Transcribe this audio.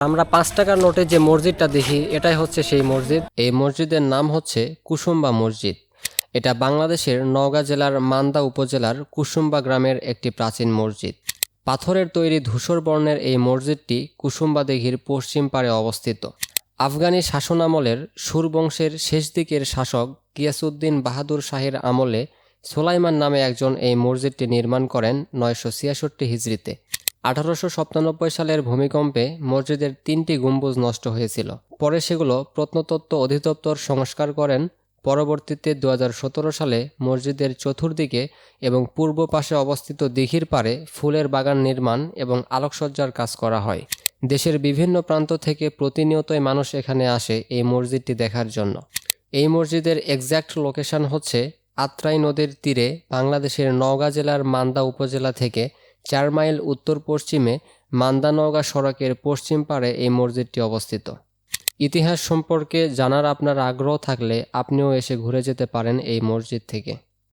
আমরা পাঁচ টাকার নোটে যে মসজিদটা দেখি, এটাই হচ্ছে সেই মসজিদ। এই মসজিদের নাম হচ্ছে কুসুম্বা মসজিদ। এটা বাংলাদেশের নওগাঁ জেলার মান্দা উপজেলার কুসুম্বা গ্রামের একটি প্রাচীন মসজিদ। পাথরের তৈরি ধূসর বর্ণের এই মসজিদটি কুসুম্বা দিঘির পশ্চিম পাড়ে অবস্থিত। আফগানি শাসনামলের সুর বংশের শেষ দিকের শাসক গিয়াসুদ্দিন বাহাদুর শাহের আমলে সোলাইমান নামে একজন এই মসজিদটি নির্মাণ করেন নয়শো ছিয়াষট্টি হিজড়িতে। আঠারোশো সাতানব্বই সালের ভূমিকম্পে মসজিদের তিনটি গম্বুজ নষ্ট হয়েছিল। পরে সেগুলো প্রত্নতত্ত্ব অধিদপ্তর সংস্কার করেন। পরবর্তীতে দু হাজার সতেরো সালে মসজিদের চতুর্দিকে এবং পূর্ব পাশে অবস্থিত দিঘির পাড়ে ফুলের বাগান নির্মাণ এবং আলোকসজ্জার কাজ করা হয়। দেশের বিভিন্ন প্রান্ত থেকে প্রতিনিয়তই মানুষ এখানে আসে এই মসজিদটি দেখার জন্য। এই মসজিদের এক্স্যাক্ট লোকেশন হচ্ছে আত্রাই নদীর তীরে বাংলাদেশের নওগাঁ জেলার মান্দা উপজেলা থেকে চার মাইল উত্তর পশ্চিমে মান্দানওগা সড়কের পশ্চিম পাড়ে এই মসজিদটি অবস্থিত। ইতিহাস সম্পর্কে জানার আপনার আগ্রহ থাকলে আপনিও এসে ঘুরে যেতে পারেন এই মসজিদ থেকে।